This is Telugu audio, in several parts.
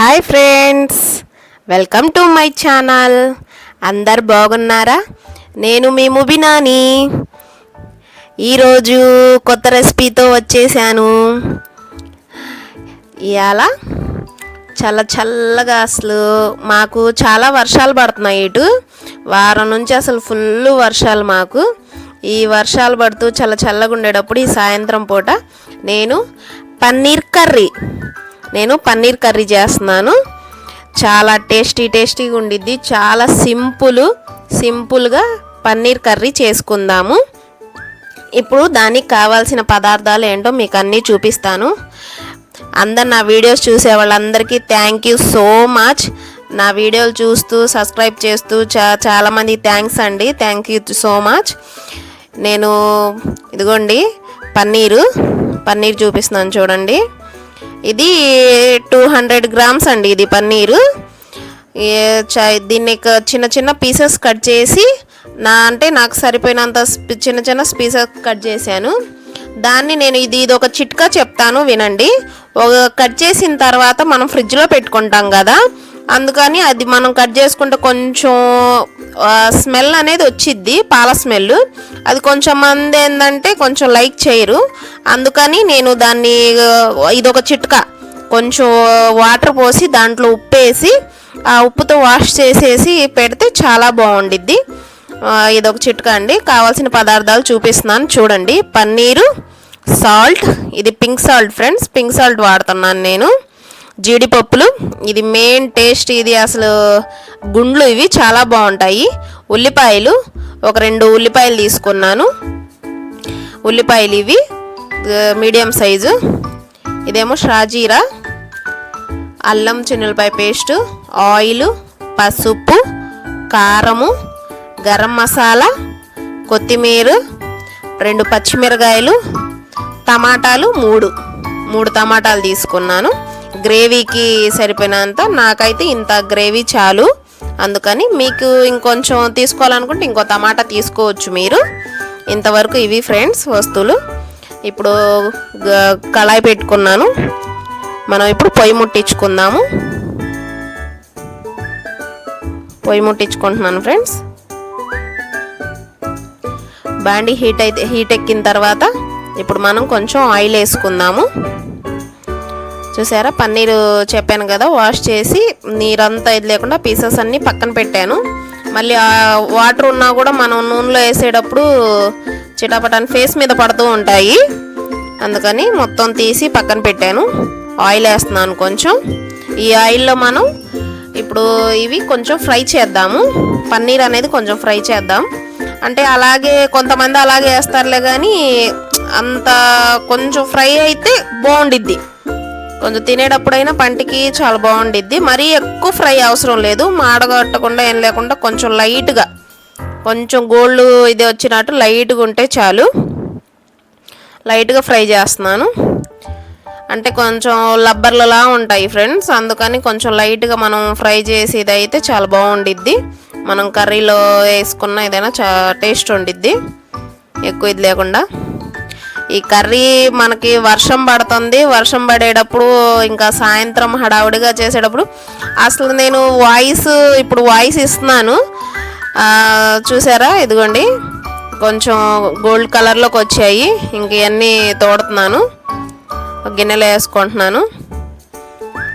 Hi friends welcome to my channel. అందరు బాగున్నారా? నేను మీ ముబినాని. ఈరోజు కొత్త రెసిపీతో వచ్చేసాను. ఇవాళ చల్ల చల్లగా అసలు మాకు చాలా వర్షాలు పడుతున్నాయి ఇటు. వారం నుంచి అసలు ఫుల్ వర్షాలు మాకు. ఈ వర్షాలు పడుతూ చల్ల చల్లగా ఉండేటప్పుడు ఈ సాయంత్రం పూట నేను పన్నీర్ కర్రీ. నేను పన్నీర్ కర్రీ చేస్తున్నాను. చాలా టేస్టీ టేస్టీగా ఉండిద్ది. చాలా సింపుల్ సింపుల్గా పన్నీర్ కర్రీ చేసుకుందాము. ఇప్పుడు దానికి కావాల్సిన పదార్థాలు ఏంటో మీకు అన్నీ చూపిస్తాను. అందరు నా వీడియోస్ చూసే వాళ్ళందరికీ థ్యాంక్ యూ సో మచ్ నా వీడియోలు చూస్తూ సబ్స్క్రైబ్ చేస్తూ చా చాలామంది థ్యాంక్స్ అండి. థ్యాంక్ యూ సో మచ్ నేను ఇదిగోండి పన్నీరు పన్నీర్ చూపిస్తున్నాను చూడండి. ఇది టూ హండ్రెడ్ గ్రామ్స్ అండి ఇది పన్నీరు. చ- దీన్ని క- చిన్న చిన్న పీసెస్ కట్ చేసి నా అంటే నాకు సరిపోయినంత చిన్న చిన్న పీసెస్ కట్ చేశాను. దాన్ని నేను ఇది ఇది ఒక చిట్కా చెప్తాను వినండి. ఒక కట్ చేసిన తర్వాత మనం ఫ్రిడ్జ్లో పెట్టుకుంటాం కదా అందుకని అది మనం కట్ చేసుకుంటే కొంచెం స్మెల్ అనేది వచ్చిద్ది పాల స్మెల్. అది కొంచెం మంది ఏంటంటే కొంచెం లైక్ చేయరు. అందుకని నేను దాన్ని ఇదొక చిట్కా. కొంచెం వాటర్ పోసి దాంట్లో ఉప్పు వేసి ఆ ఉప్పుతో వాష్ చేసేసి పెడితే చాలా బాగుండిద్ది. ఇదొక చిట్కా అండి. కావాల్సిన పదార్థాలు చూపిస్తున్నాను. చూడండి. పన్నీరు సాల్ట్. ఇది pink salt friends. Pink salt వాడుతున్నాను నేను. జీడిపప్పులు. ఇది మెయిన్ టేస్ట్ ఇది అసలు గుండ్లు ఇవి చాలా బాగుంటాయి. ఉల్లిపాయలు ఒక రెండు ఉల్లిపాయలు తీసుకున్నాను. ఉల్లిపాయలు ఇవి మీడియం సైజు. ఇదేమో షాజీరా అల్లం చిన్నులపాయ పేస్టు ఆయిల్ పసుపు కారము గరం మసాలా కొత్తిమీర రెండు పచ్చిమిరకాయలు టమాటాలు మూడు. మూడు టమాటాలు తీసుకున్నాను. గ్రేవీకి సరిపోయినంత నాకైతే ఇంత గ్రేవీ చాలు. అందుకని మీకు ఇంకొంచెం తీసుకోవాలనుకుంటే ఇంకో టమాటా తీసుకోవచ్చు మీరు. ఇంతవరకు ఇవి ఫ్రెండ్స్ వస్తువులు. ఇప్పుడు కళాయి పెట్టుకున్నాను. మనం ఇప్పుడు పొయ్యి ముట్టించుకుందాము. పొయ్యి ముట్టించుకుంటున్నాను ఫ్రెండ్స్. బాండి హీట్ అయితే హీట్ ఎక్కిన తర్వాత ఇప్పుడు మనం కొంచెం ఆయిల్ వేసుకుందాము. చూసారా? పన్నీరు చెప్పాను కదా వాష్ చేసి నీరంతా ఇది లేకుండా పీసెస్ అన్నీ పక్కన పెట్టాను. మళ్ళీ ఆ వాటర్ ఉన్నా కూడా మనం నూనెలో వేసేటప్పుడు చిటాపటాన్ని ఫేస్ మీద పడుతూ ఉంటాయి. అందుకని మొత్తం తీసి పక్కన పెట్టాను. ఆయిల్ వేస్తున్నాను కొంచెం. ఈ ఆయిల్లో మనం ఇప్పుడు ఇవి కొంచెం ఫ్రై చేద్దాము. పన్నీర్ అనేది కొంచెం ఫ్రై చేద్దాం. అంటే అలాగే కొంతమంది అలాగే వేస్తారులే కానీ అంత కొంచెం ఫ్రై అయితే బాగుండిద్ది. కొంచెం తినేటప్పుడైనా పంటికి చాలా బాగుండిద్ది. మరీ ఎక్కువ ఫ్రై అవసరం లేదు. మాడగట్టకుండా ఏం లేకుండా కొంచెం లైట్గా కొంచెం గోల్డ్ ఇది వచ్చినట్టు లైట్గా ఉంటే చాలు. లైట్గా ఫ్రై చేస్తున్నాను. అంటే కొంచెం లబ్బర్లలా ఉంటాయి ఫ్రెండ్స్. అందుకని కొంచెం లైట్గా మనం ఫ్రై చేసేది అయితే చాలా బాగుండిద్ది. మనం కర్రీలో వేసుకున్న ఏదైనా చా టేస్ట్ ఉండిద్ది. ఎక్కువ ఇది లేకుండా. ఈ కర్రీ మనకి వర్షం పడుతుంది. వర్షం పడేటప్పుడు ఇంకా సాయంత్రం హడావుడిగా చేసేటప్పుడు అసలు నేను వాయిస్ ఇప్పుడు వాయిస్ ఇస్తున్నాను. చూసారా? ఇదిగోండి. కొంచెం గోల్డ్ కలర్లోకి వచ్చాయి. ఇంక ఇవన్నీ తోడుతున్నాను. గిన్నెలో వేసుకుంటున్నాను.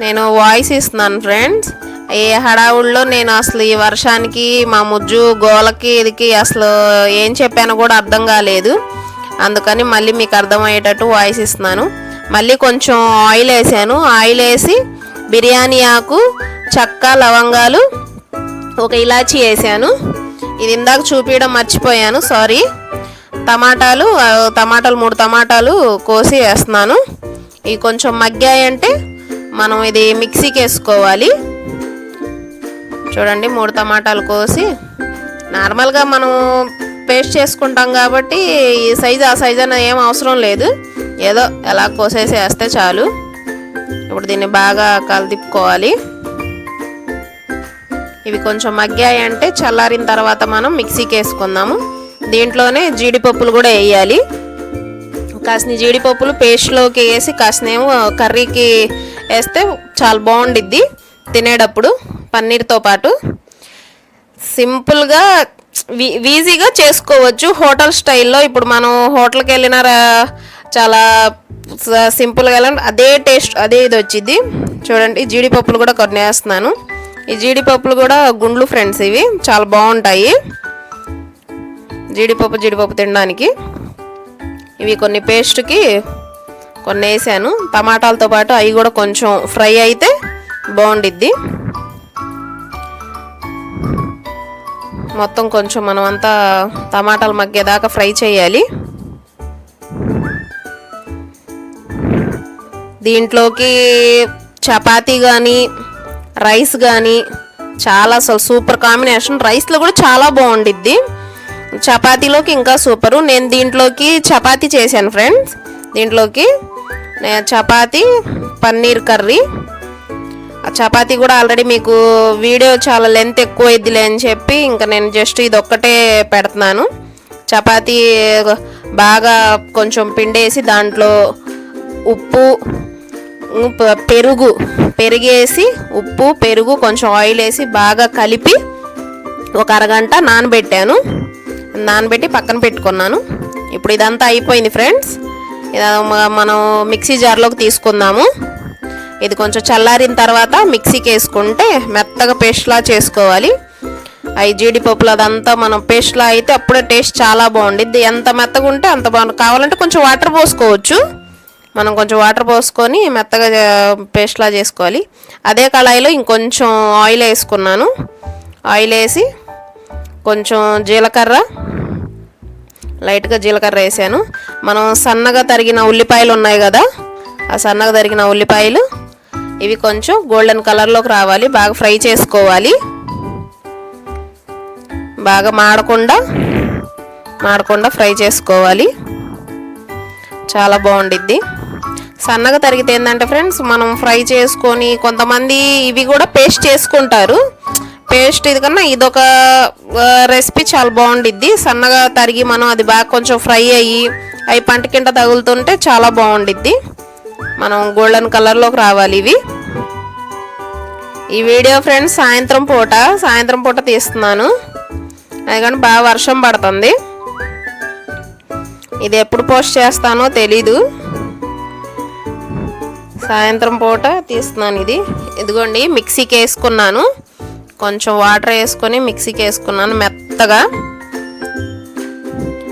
నేను వాయిస్ ఇస్తున్నాను ఫ్రెండ్స్. ఏ హడావుల్లో నేను అసలు ఈ వర్షానికి మా ముజ్జు గోలకి ఇదికి అసలు ఏం చెప్పానో కూడా అర్థం కాలేదు. అందుకని మళ్ళీ మీకు అర్థమయ్యేటట్టు వాయిస్ ఇస్తున్నాను. మళ్ళీ కొంచెం ఆయిల్ వేసాను. ఆయిల్ వేసి బిర్యానీ ఆకు చక్క లవంగాలు ఒక ఇలాచీ వేసాను. ఇది ఇందాక చూపించడం మర్చిపోయాను. సారీ. టమాటాలు టమాటాలు మూడు టమాటాలు కోసి వేస్తున్నాను. ఇవి కొంచెం మగ్గాయంటే మనం ఇది మిక్సీకి వేసుకోవాలి. చూడండి మూడు టమాటాలు కోసి నార్మల్గా మనం పేస్ట్ చేసుకుంటాం కాబట్టి ఈ సైజు ఆ సైజు అనేది ఏం అవసరం లేదు. ఏదో ఎలా కోసేసి వేస్తే చాలు. ఇప్పుడు దీన్ని బాగా కలదిప్పుకోవాలి. ఇవి కొంచెం మగ్గాయంటే చల్లారిన తర్వాత మనం మిక్సీకి వేసుకుందాము. దీంట్లోనే జీడిపప్పులు కూడా వేయాలి. కాసిన జీడిపప్పులు పేస్ట్లోకి వేసి కాసినేమో కర్రీకి వేస్తే చాలా బాగుండిద్ది తినేటప్పుడు పన్నీర్తో పాటు. సింపుల్గా ఈజీగా చేసుకోవచ్చు హోటల్ స్టైల్లో. ఇప్పుడు మనం హోటల్కి వెళ్ళిన రా- చాలా సింపుల్గా వెళ్ళాలి అదే టేస్ట్ అదే ఇది వచ్చింది చూడండి జీడిపప్పులు కూడా కొన్ని వేస్తున్నాను. ఈ జీడిపప్పులు కూడా గుండ్లు ఫ్రెండ్స్ ఇవి. చాలా బాగుంటాయి. జీడిపప్పు జీడిపప్పు తినడానికి. ఇవి కొన్ని పేస్ట్కి కొన్ని వేసాను. టమాటాలతో పాటు అవి కూడా కొంచెం ఫ్రై అయితే బాగుండిద్ది. మొత్తం కొంచెం మనమంతా టమాటాలు మగ్గేదాకా ఫ్రై చేయాలి. దీంట్లోకి చపాతీ కానీ రైస్ కానీ చాలా అసలు సూపర్ కాంబినేషన్. రైస్లో కూడా చాలా బాగుండిద్ది. చపాతీలోకి ఇంకా సూపరు. నేను దీంట్లోకి చపాతీ చేశాను ఫ్రెండ్స్. దీంట్లోకి చపాతీ పన్నీర్ కర్రీ చపాతీ కూడా ఆల్రెడీ మీకు వీడియో చాలా లెంత్ ఎక్కువ ఇద్దిలే అని చెప్పి ఇంకా నేను జస్ట్ ఇది ఒక్కటే పెడుతున్నాను. చపాతీ బాగా కొంచెం పిండేసి దాంట్లో ఉప్పు పెరుగు పెరిగేసి ఉప్పు పెరుగు కొంచెం ఆయిల్ వేసి బాగా కలిపి ఒక అరగంట నానబెట్టాను. నానబెట్టి పక్కన పెట్టుకున్నాను. ఇప్పుడు ఇదంతా అయిపోయింది ఫ్రెండ్స్ ఇదా మనం మిక్సీ జార్లోకి తీసుకుందాము. ఇది కొంచెం చల్లారిన తర్వాత మిక్సీకి వేసుకుంటే మెత్తగా పేస్ట్లా చేసుకోవాలి. అవి జీడిపప్పులు అదంతా మనం పేస్ట్లా అయితే అప్పుడే టేస్ట్ చాలా బాగుండిద్ది. ఎంత మెత్తగా ఉంటే అంత బాగుంది కావాలంటే కొంచెం వాటర్ పోసుకోవచ్చు. మనం కొంచెం వాటర్ పోసుకొని మెత్తగా పేస్ట్లా చేసుకోవాలి. అదే కళాయిలో ఇంకొంచెం ఆయిల్ వేసుకున్నాను. ఆయిల్ వేసి కొంచెం జీలకర్ర లైట్గా జీలకర్ర వేసాను. మనం సన్నగా తరిగిన ఉల్లిపాయలు ఉన్నాయి కదా ఆ సన్నగా తరిగిన ఉల్లిపాయలు ఇవి కొంచెం గోల్డెన్ కలర్లోకి రావాలి బాగా ఫ్రై చేసుకోవాలి. బాగా మాడకుండా మాడకుండా ఫ్రై చేసుకోవాలి. చాలా బాగుండిద్ది. సన్నగా తరిగితే ఏంటంటే ఫ్రెండ్స్ మనం ఫ్రై చేసుకొని కొంతమంది ఇవి కూడా పేస్ట్ చేసుకుంటారు. పేస్ట్ ఇది కన్నా ఇదొక రెసిపీ చాలా బాగుండిద్ది. సన్నగా తరిగి మనం అది బాగా కొంచెం ఫ్రై అయ్యి అవి పంట కింద తగులుతుంటే చాలా బాగుండిద్ది. మనం గోల్డెన్ కలర్లోకి రావాలి ఇవి. ఈ వీడియో ఫ్రెండ్స్ సాయంత్రం పూట సాయంత్రం పూట తీస్తున్నాను. అది కానీ బాగా వర్షం పడుతుంది. ఇది ఎప్పుడు పోస్ట్ చేస్తానో తెలీదు. సాయంత్రం పూట తీస్తున్నాను ఇది. ఇదిగోండి మిక్సీకి వేసుకున్నాను. కొంచెం వాటర్ వేసుకొని మిక్సీకి వేసుకున్నాను మెత్తగా.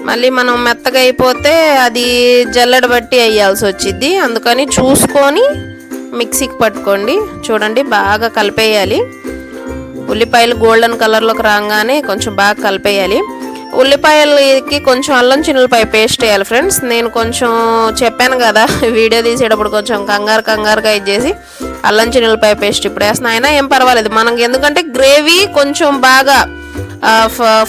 మళ్ళీ మనం మెత్తగా అయిపోతే అది జల్లెడ బట్టి వేయాల్సి వచ్చింది అందుకని చూసుకొని మిక్సీకి పట్టుకోండి. చూడండి బాగా కలిపేయాలి. ఉల్లిపాయలు గోల్డెన్ కలర్లోకి రాగానే కొంచెం బాగా కలిపేయాలి. ఉల్లిపాయలకి కొంచెం అల్లం చిన్నులపాయ పేస్ట్ వేయాలి ఫ్రెండ్స్. నేను కొంచెం చెప్పాను కదా వీడియో తీసేటప్పుడు కొంచెం కంగారు కంగారుగా ఇచ్చేసి అల్లం చిన్నులపాయ పేస్ట్ ఇప్పుడు వేసిన అయినా ఏం పర్వాలేదు. మనకి ఎందుకంటే గ్రేవీ కొంచెం బాగా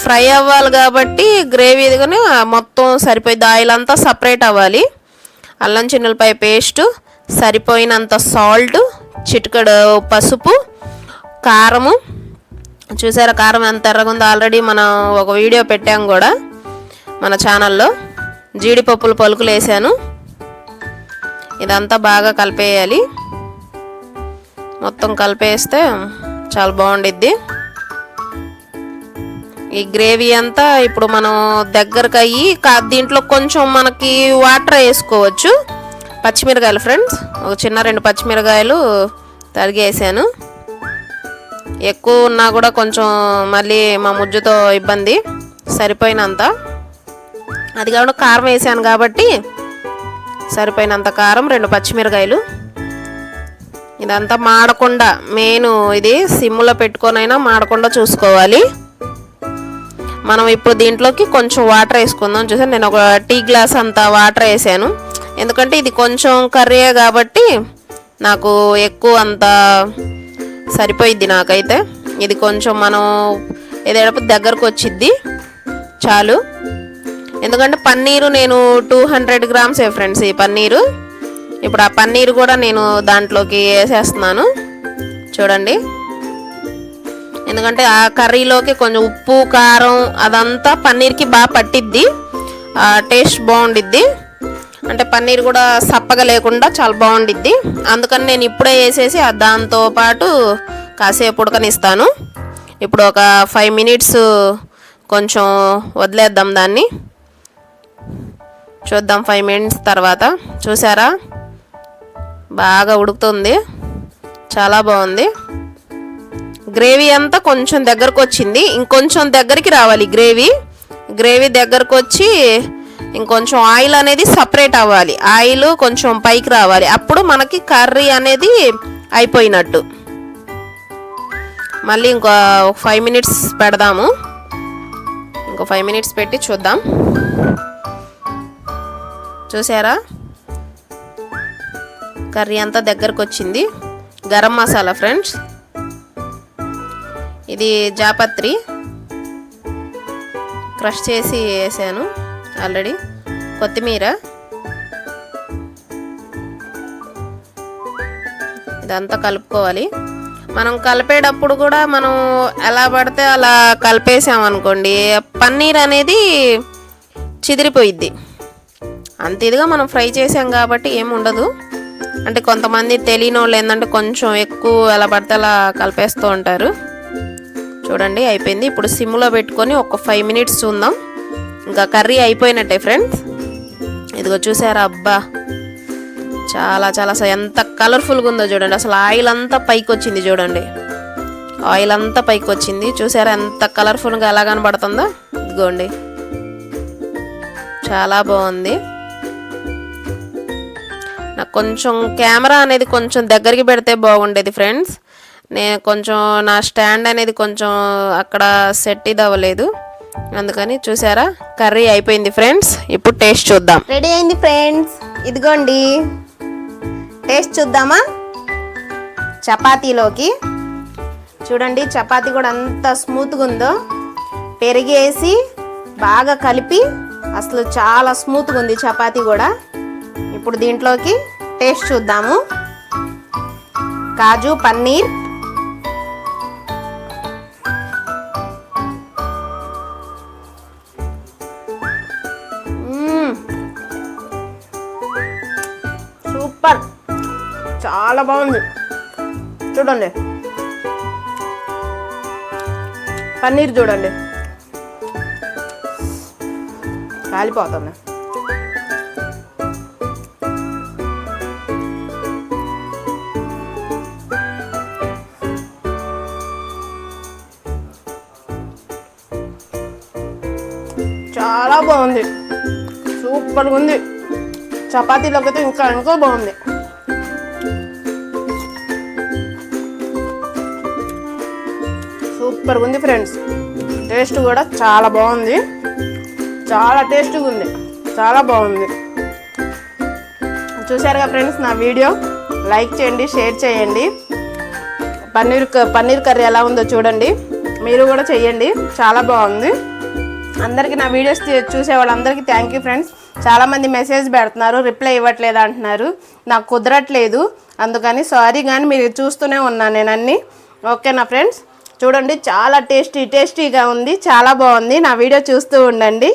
ఫ్రై అవ్వాలి కాబట్టి గ్రేవీ కానీ మొత్తం సరిపోయింది ఆయిల్ అంతా సపరేట్ అవ్వాలి. అల్లం చిన్నులపాయ పేస్ట్ సరిపోయినంత సాల్ట్ చిటికడు పసుపు కారము. చూసారా కారం ఎంత ఎర్రగా ఉందో? ఆల్రెడీ మనం ఒక వీడియో పెట్టాం కూడా మన ఛానల్లో. జీడిపప్పులు పలుకులు వేసాను. ఇదంతా బాగా కలిపేయాలి. మొత్తం కలిపేస్తే చాలా బాగుండిద్ది. ఈ గ్రేవీ అంతా ఇప్పుడు మనం దగ్గరకు అయ్యి కా- దీంట్లో కొంచెం మనకి వాటర్ వేసుకోవచ్చు. పచ్చిమిరకాయలు ఫ్రెండ్స్ ఒక చిన్న రెండు పచ్చిమిరకాయలు తరిగేసాను. ఎక్కువ ఉన్నా కూడా కొంచెం మళ్ళీ మా ముజ్జుతో ఇబ్బంది సరిపోయినంత. అది కాకుండా కారం వేసాను కాబట్టి సరిపోయినంత కారం రెండు పచ్చిమిరకాయలు. ఇదంతా మాడకుండా మెయిన్ ఇది సిమ్లో పెట్టుకొనైనా మాడకుండా చూసుకోవాలి. మనం ఇప్పుడు దీంట్లోకి కొంచెం వాటర్ వేసుకుందాం. చూసాను నేను ఒక టీ గ్లాస్ అంత వాటర్ వేసాను. ఎందుకంటే ఇది కొంచెం కర్రీయే కాబట్టి నాకు ఎక్కువ అంత సరిపోయిద్ది నాకైతే. ఇది కొంచెం మనం ఏదేటప్పుడు దగ్గరకు వచ్చిద్ది. చాలు. ఎందుకంటే పన్నీరు నేను టూ హండ్రెడ్ గ్రామ్స్ ఏ ఫ్రెండ్స్ ఈ పన్నీరు. ఇప్పుడు ఆ పన్నీరు కూడా నేను దాంట్లోకి వేసేస్తున్నాను. చూడండి. ఎందుకంటే ఆ కర్రీలోకి కొంచెం ఉప్పు కారం అదంతా పన్నీర్కి బాగా పట్టిద్ది. ఆ టేస్ట్ బాగుండిద్ది. అంటే పన్నీర్ కూడా సప్పగా లేకుండా చాలా బాగుండిద్ది. అందుకని నేను ఇప్పుడే వేసేసి దాంతో పాటు కాసేపు ఉడకనిస్తాను. ఇప్పుడు ఒక ఫైవ్ మినిట్స్ కొంచెం వదిలేద్దాం దాన్ని. చూద్దాం ఫైవ్ మినిట్స్ తర్వాత. చూసారా? బాగా ఉడుకుతుంది. చాలా బాగుంది. గ్రేవీ అంతా కొంచెం దగ్గరకు వచ్చింది. ఇంకొంచెం దగ్గరికి రావాలి గ్రేవీ. గ్రేవీ దగ్గరకు వచ్చి ఇంకొంచెం ఆయిల్ అనేది సపరేట్ అవ్వాలి. ఆయిల్ కొంచెం పైకి రావాలి. అప్పుడు మనకి కర్రీ అనేది అయిపోయినట్టు. మళ్ళీ ఇంకో ఫైవ్ మినిట్స్ పెడదాము. ఇంకో ఫైవ్ మినిట్స్ పెట్టి చూద్దాం. చూసారా? కర్రీ అంతా దగ్గరకు వచ్చింది గరం మసాలా ఫ్రెండ్స్. ఇది జాపత్రి. క్రష్ చేసి వేసాను ఆల్రెడీ. కొత్తిమీర. ఇదంతా కలుపుకోవాలి. మనం కలిపేటప్పుడు కూడా మనం ఎలా పడితే అలా కలిపేసామనుకోండి పన్నీర్ అనేది చిదిరిపోయిద్ది. అంత ఇదిగా మనం ఫ్రై చేసాం కాబట్టి ఏమి ఉండదు. అంటే కొంతమంది తెలియని వాళ్ళు ఏంటంటే కొంచెం ఎక్కువ ఎలా పడితే అలా కలిపేస్తూ ఉంటారు. చూడండి అయిపోయింది. ఇప్పుడు సిమ్లో పెట్టుకొని ఒక ఫైవ్ మినిట్స్ చూద్దాం. ఇంకా కర్రీ అయిపోయినట్టే ఫ్రెండ్స్ ఇదిగో చూసారా అబ్బా. చాలా చాలా అసలు ఎంత కలర్ఫుల్గా ఉందో చూడండి. అసలు ఆయిల్ అంతా పైకి వచ్చింది చూడండి. ఆయిల్ అంతా పైకి వచ్చింది. చూసారా ఎంత కలర్ఫుల్గా ఎలా కనబడుతుందో? ఇదిగోండి. చాలా బాగుంది. నాకు కొంచెం కెమెరా అనేది కొంచెం దగ్గరికి పెడితే బాగుండేది ఫ్రెండ్స్ నేను కొంచెం నా స్టాండ్ అనేది కొంచెం అక్కడ సెట్ ఇది అవ్వలేదు. అందుకని చూసారా? కర్రీ అయిపోయింది ఫ్రెండ్స్. ఇప్పుడు టేస్ట్ చూద్దాం. రెడీ అయింది ఫ్రెండ్స్. ఇదిగోండి. టేస్ట్ చూద్దామా? చపాతీలోకి. చూడండి చపాతీ కూడా అంత స్మూత్గా ఉందో. పెరిగేసి బాగా కలిపి అసలు చాలా స్మూత్గా ఉంది చపాతీ కూడా. ఇప్పుడు దీంట్లోకి టేస్ట్ చూద్దాము. కాజు పన్నీర్ సూపర్. చాలా బాగుంది. చూడండి. పన్నీర్ చూడండి. కాలిపోతుంది. చాలా బాగుంది. సూపర్గా ఉంది. చపాతీలోకి ఇంకా ఇంకా బాగుంది. సూపర్గా ఉంది ఫ్రెండ్స్. టేస్ట్ కూడా చాలా బాగుంది. చాలా టేస్ట్గా ఉంది. చాలా బాగుంది. చూసారుగా ఫ్రెండ్స్ నా వీడియో. లైక్ చేయండి షేర్ చేయండి. పన్నీర్ క- పన్నీర్ కర్రీ ఎలా ఉందో చూడండి. మీరు కూడా చేయండి చాలా బాగుంది. అందరికీ నా వీడియోస్ చూసే వాళ్ళందరికీ థ్యాంక్ యూ ఫ్రెండ్స్. చాలామంది మెసేజ్ పెడుతున్నారు రిప్లై ఇవ్వట్లేదు అంటున్నారు. నాకు కుదరట్లేదు. అందుకని సారీ కానీ మీరు చూస్తూనే ఉన్నాను నేను అన్నీ ఓకేనా ఫ్రెండ్స్? చూడండి చాలా టేస్టీ టేస్టీగా ఉంది చాలా బాగుంది. నా వీడియో చూస్తూ ఉండండి.